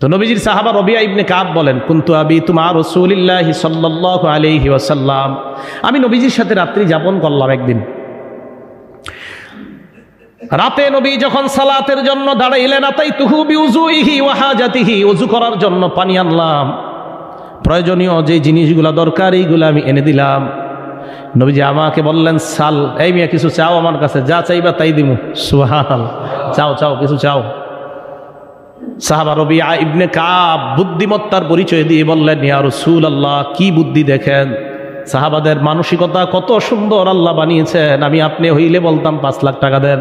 তো নবীজির সাহাবা রবিয়া ইবনে কাব বলেন, কুন্তু আবি তোমার রসুলিল্লাহ সাল্লাহ আলহি ওয়াসাল্লাম। আমি নবীজির সাথে রাত্রি যাপন করলাম একদিন। রাতে নবী যখন সালাতের জন্য দাঁড়াইলেন আতাই তুহু বিউজুইহি ওয়াহাজাতিহি উজু করার জন্য পানি আনলাম। প্রয়োজনীয় যে জিনিসগুলো দরকার, এইগুলো আমি এনে দিলাম। নবীজি আমাকে বললেন, সাল, এই মিয়া, কিছু চাও আমার কাছে? যা চাইবা তাই দিমু। সুহাল চাও চাও, কিছু চাও। সাহাবা রবিয়া ইবনে কাব বুদ্ধিমত্তার পরিচয় দিয়ে বললেন, ইয়া রসুল আল্লাহ কি বুদ্ধি দেখেন? সাহাবাদের মানসিকতা কত সুন্দর আল্লাহ বানিয়েছেন। আমি আপনি হইলে বলতাম পাঁচ লাখ টাকা দেন।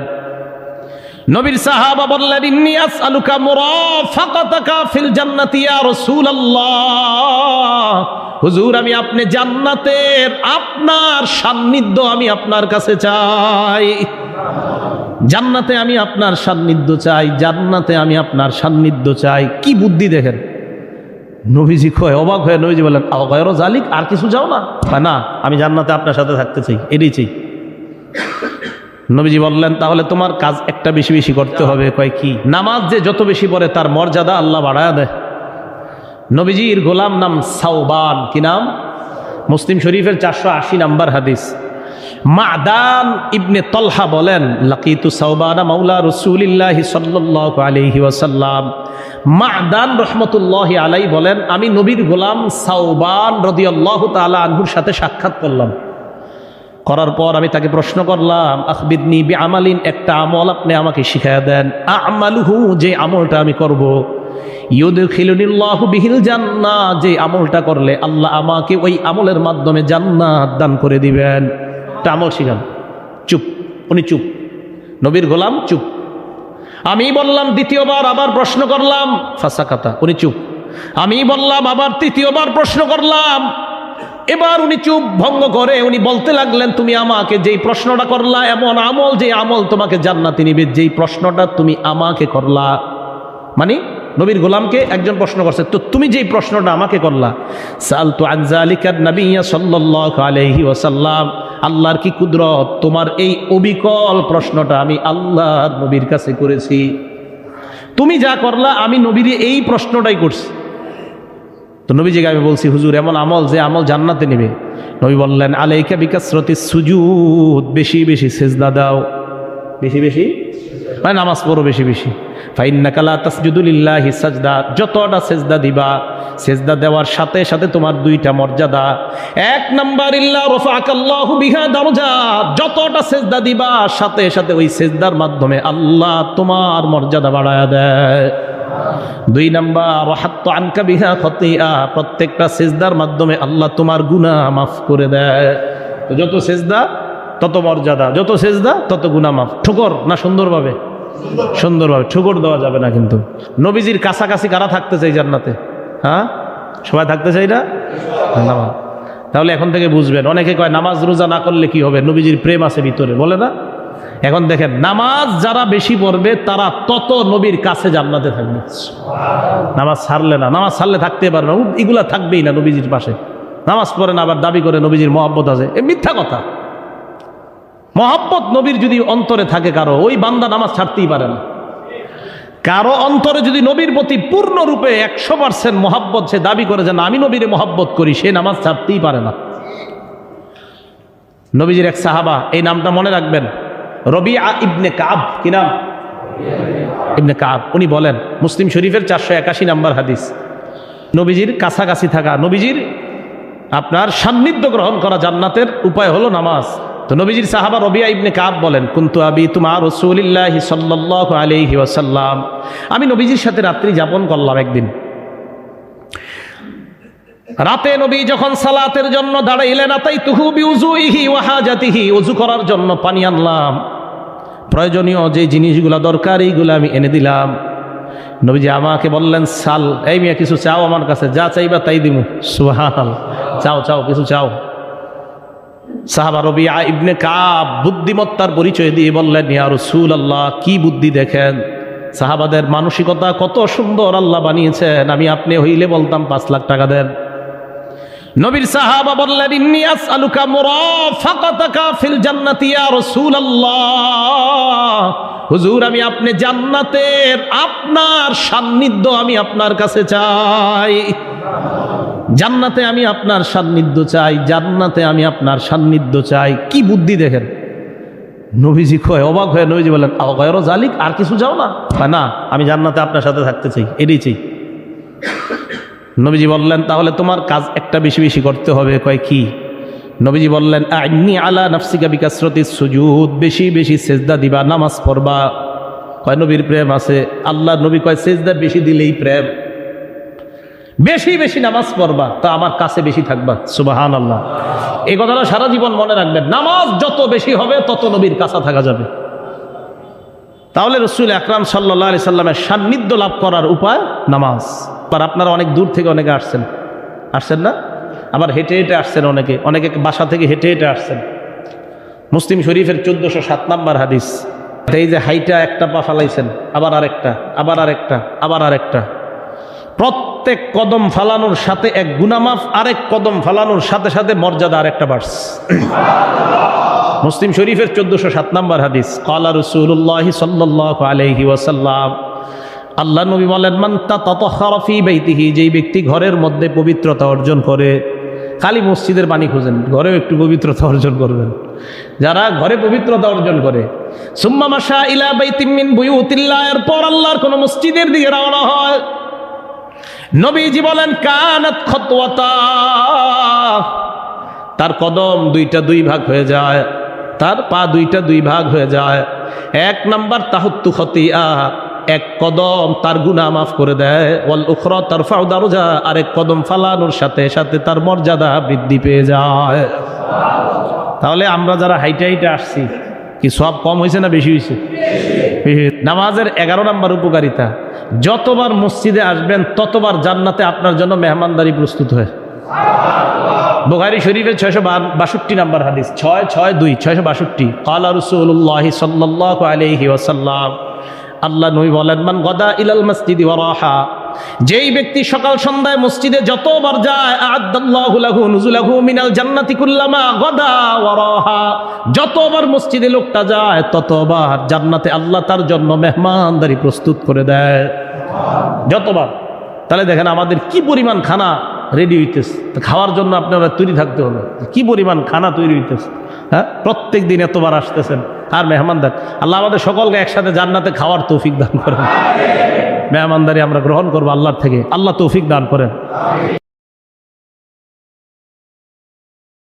নবীর সাহাবা বললেন, ইন্নি আসআলুকা মুরাফাকাতাকা ফিল জান্নাতি, ইয়া রাসূলুল্লাহ। হুজুর, আমি আপনি জান্নাতের আপনার সান্নিধ্য আমি আপনার কাছে চাই। জান্নাতে আমি আপনার সান্নিধ্য চাই, জান্নাতে আমি আপনার সান্নিধ্য চাই। কি বুদ্ধি দেখেন? নবীজি কয়, অবাক হয়ে নবীজি বলেন অগয়রো জালিক, আর কিছু যাও না? না, আমি জান্নাতে আপনার সাথে থাকতে চাই, এটাই চাই। নবীজি বললেন, তাহলে তোমার কাজ একটা বেশি বেশি করতে হবে। কয়, কি? নামাজ যে যত বেশি পড়ে, তার মর্যাদা আল্লাহ বাড়ায় দেয়। নবীজির গোলাম নাম সাউবান কি নাম? মুসলিম শরীফের চারশো আশি নাম্বার হাদিস। মাদান ইবনে তলহা বলেন, লাকিতু সাউবানা মাওলা রসুলিল্লাহ সাল্লাহ আলহি ওয়াসাল্লাম। মাদান রহমতুল্লাহ আলাই বলেন, আমি নবীর গোলাম সাউবান রদিয়াল্লাহ তালা আনহুর সাথে সাক্ষাৎ করলাম। করার পর আমি তাকে প্রশ্ন করলাম, আখবিদনি বি আমালিন একটা আমল আপনি আমাকে শিখাইয়া দেন। আমালুহু, যে আমলটা আমি করব। ইউদখিলুনিল্লাহু বিহিল জান্নাহ যে আমলটা করলে আল্লাহ আমাকে ওই আমলের মাধ্যমে জান্নাত দান করে দিবেন। একটা আমল শিখান চুপ, উনি চুপ। নবীর গোলাম চুপ। আমি বললাম, দ্বিতীয়বার আবার প্রশ্ন করলাম, ফাঁসাকাতা, উনি চুপ। আমি বললাম, আবার তৃতীয়বার প্রশ্ন করলাম। এবার উনি চুপ, ভঙ্গ করে উনি বলতে লাগলেন, তুমি আমাকে যেই প্রশ্নটা করলা, এমন আমল যে আমল তোমাকে জান্নাতি নিবে, যেই প্রশ্নটা তুমি আমাকে করলা। মানে নবীর গোলামকে একজন প্রশ্ন করছে, তো তুমি যেই প্রশ্নটা আমাকে করলা? সাল তো আনজালিকার নবিয়া সাল্লাহ আলহি ওসাল্লাম আল্লাহর কি কুদরত? তোমার এই অবিকল প্রশ্নটা আমি আল্লাহর নবীর কাছে করেছি। তুমি যা করলা, আমি নবীর এই প্রশ্নটাই করছি। তো নবীজিকে আমি বলছি, হুজুর, এমন আমল যে আমল জান্নাতে নেবে। নবী বললেন, আলাইকা বিকাশ্রতি সুজুদ। বেশি বেশি সেজদা দাও। বেশি বেশি মানে নামাজ পড়ো বেশি বেশি। ফাইন্নাকালা তাসজুদুলিল্লাহি সাজদা, যতটা সেজদা দিবা, সেজদা দেওয়ার সাথে সাথে তোমার দুইটা মর্যাদা। এক নাম্বার, ইল্লা রফাকাল্লাহু বিহা দারজা, যতটা সেজদা দিবা, সাথে সাথে ওই সেজদার মাধ্যমে আল্লাহ তোমার মর্যাদা বাড়ায়া দেয়। দুই নাম্বার হাত্ত আনকা বিহা খতিয়া প্রত্যেকটা সেজদার মাধ্যমে আল্লাহ তোমার গুনাহ মাফ করে দেয়। যত সেজদা তত মর্যাদা, যত সেজদা, তত গুনাহ মাফ। ঠুকর না সুন্দরভাবে? সুন্দরভাবে। ঠুকর দেওয়া যাবে না কিন্তু। নবীজির কাছাকাছি কারা থাকতে চাই জান্নাতে? হ্যাঁ? সবাই থাকতে চাই না? তাহলে এখন থেকে বুঝবেন। অনেকে কয়, নামাজ রোজা না করলে কি হবে? নবীজির প্রেম আছে ভিতরে। বলে না? এখন দেখেন, নামাজ যারা বেশি পড়বে, তারা তত নবীর কাছে জান্নাতে থাকবে। নামাজ ছাড়লে না। নামাজ ছাড়লে থাকতে পারবে না। এগুলা থাকবেই না নবীজির পাশে। নামাজ পড়ে না, আবার দাবি করে নবীজির মহব্বত আছে। এ মিথ্যা কথা। মহব্বত নবীর যদি অন্তরে থাকে কারও, ওই বান্দা নামাজ ছাড়তেই পারে না। কারও অন্তরে যদি নবীর প্রতি পূর্ণরূপে একশো পার্সেন্ট মহাব্বত, সে দাবি করে যে না, আমি নবীরে মহাব্বত করি, সে নামাজ ছাড়তেই পারে না। নবীজির এক সাহাবা, এই নামটা মনে রাখবেন, রবিআ ইবনে কাব, কি নাম? ইবনে কাব, উনি বলেন, মুসলিম শরীফের চারশো একাশি নাম্বার হাদিস, নবীজির কাছাকাছি থাকা, নবীজির আপনার সান্নিধ্য গ্রহণ করা জান্নাতের উপায় হলো নামাজ। তো নবীজির সাহাবা রবিয়া ইবনে কাব বলেন, কুন্তু আবি তোমার রসুলিল্লাহ সাল্লাহ আলহি ওয়াসাল্লাম। আমি নবীজির সাথে রাত্রি যাপন করলাম একদিন। রাতে নবী যখন সালাতের জন্য দাঁড়াইলেন আতাই তুহু বিউজুইহি ওয়াহাজাতিহি উজু করার জন্য পানি আনলাম। প্রয়োজনীয় যে জিনিসগুলো দরকার, এইগুলো আমি এনে দিলাম। নবীজি আমাকে বললেন, সাল, এই মিয়া, কিছু চাও আমার কাছে? যা চাইবা তাই দিমু। সুহাল চাও চাও, কিছু চাও। সাহাবা রবিয়া ইবনে কাব বুদ্ধিমত্তার পরিচয় দিয়ে বললেন, ইয়া রসুল আল্লাহ কি বুদ্ধি দেখেন? সাহাবাদের মানসিকতা কত সুন্দর আল্লাহ বানিয়েছেন। আমি আপনি হইলে বলতাম পাঁচ লাখ টাকা দেন। নবীর সাহাবা বললেন, ইন্নি আসআলুকা মুরাফাকাতাকা ফিল জান্নাতি, ইয়া রাসূলুল্লাহ। হুজুর, আমি আপনি জান্নাতের আপনার সান্নিধ্য আমি আপনার কাছে চাই। জান্নাতে আমি আপনার সান্নিধ্য চাই জান্নাতে আমি আপনার সান্নিধ্য চাই। কি বুদ্ধি দেখেন? নবীজি কয় অবাক হয়ে নবীজি বলেন অগয়রো জালিক আর কিছু যাও না? কয়, না আমি জান্নাতে আপনার সাথে থাকতে চাই এটাই চাই। নবীজি বললেন তাহলে তোমার কাজ একটা বেশি বেশি করতে হবে। কয় কি? নবীজি বললেন আইনি আলা নাফসিকা বিকাশরতি সুজুদ বেশি বেশি সেজদা দিবা নামাজ পড়বা। কয় নবীর প্রেম আছে। আল্লাহ নবী কয় সেজদা বেশি দিলেই প্রেম। বেশি বেশি নামাজ পড়বা, তা আমার কাছে বেশি থাকবা। সুবাহান আল্লাহ এই কথাটা সারা জীবন মনে রাখবেন। নামাজ যত বেশি হবে, তত নবীর কাছা থাকা যাবে। তাহলে রসুল আকরাম সাল্লাহ আলি সাল্লামের সান্নিধ্য লাভ করার উপায় নামাজ। আর আপনারা অনেক দূর থেকে অনেকে আসছেন। আসছেন না? আবার হেঁটে হেঁটে আসছেন অনেকে। অনেকে বাসা থেকে হেঁটে হেঁটে আসছেন। মুসলিম শরীফের চোদ্দশো সাত নাম্বার হাদিস। এই যে হাইটা একটা পা ফালাইছেন, আবার আরেকটা আবার আরেকটা আবার আরেকটা। প্রত্যেক কদম ফালানোর সাথে এক গুনামাফ, আরেক কদম ফালানোর সাথে সাথে মর্যাদা আরেকটা বাড়স মুসলিম শরীফের চোদ্দশো সাত নম্বর হাদিস, কালা রসুল্লাহ সাল্লাহ আলহি ওয়াসাল্লাম আল্লাহ নবী বলেন, মান তত খারফি বাইতিহি যেই ব্যক্তি ঘরের মধ্যে পবিত্রতা অর্জন করে, খালি মসজিদের পানি খুঁজেন, ঘরেও একটু পবিত্রতা অর্জন করবেন। যারা ঘরে পবিত্রতা অর্জন করে, সুম্মা মাসা ইলা বাইতিমিন বুয়ুতিল্লাহ এরপর আল্লাহর কোনো মসজিদের দিকে রওনা হয়। নবীজি বলেন, কানাত তার কদম দুইটা দুই ভাগ হয়ে যায়, তার পা দুইটা দুই ভাগ হয়ে যায়। এক নাম্বার, তাহুত্তু খতিয়া। এক কদম তার গুনাহ মাফ করে দেয়। ওয়াল উখরা তার ফাউদারুজা আরেক কদম ফালানোর সাথে সাথে তার মর্যাদা বৃদ্ধি পেয়ে যায়। তাহলে আমরা যারা হাইটে হাইটে আসছি, কি সব কম হয়েছে না বেশি হয়েছে। নামাজের এগারো নাম্বার উপকারিতা। যতবার মসজিদে আসবেন, ততবার জান্নাতে আপনার জন্য মেহমানদারি প্রস্তুত হয়। বুখারি শরীফের ছয়শো বাষট্টি নাম্বার হাদিস। ছয় ছয়, দুই, ছয়শো বাষট্টি। কালা রসুল্লাহ সাল্লাহ আলহি ওসাল্লাম আল্লাহ নবী বলেন, মান গদা ইলাল মসজিদি ওয়ারাহা যেই ব্যক্তি সকাল সন্ধ্যায় মসজিদে যতবার যায় মিনাল জান্নাতি কুল্লামা গদা ওয়ারাহা যতবার মসজিদে লোকটা যায়, ততবার জান্নাতে আল্লাহ তার জন্য মেহমানদারি প্রস্তুত করে দেয়। যতবার। তাহলে দেখেন আমাদের কি পরিমাণ খানা রেডি হইতেছে। খাওয়ার জন্য আপনারা তৈরি থাকতে হবে। কি পরিমাণ খানা তৈরি হইতেছে? হ্যাঁ? প্রত্যেক দিন এতবার আসতেছেন। আর মেহমানদার। আল্লাহ আমাদের সকলকে একসাথে জান্নাতে খাওয়ার তৌফিক দান করেন। মেহমানদারি আমরা গ্রহণ করব আল্লাহর থেকে। আল্লাহ তৌফিক দান করেন।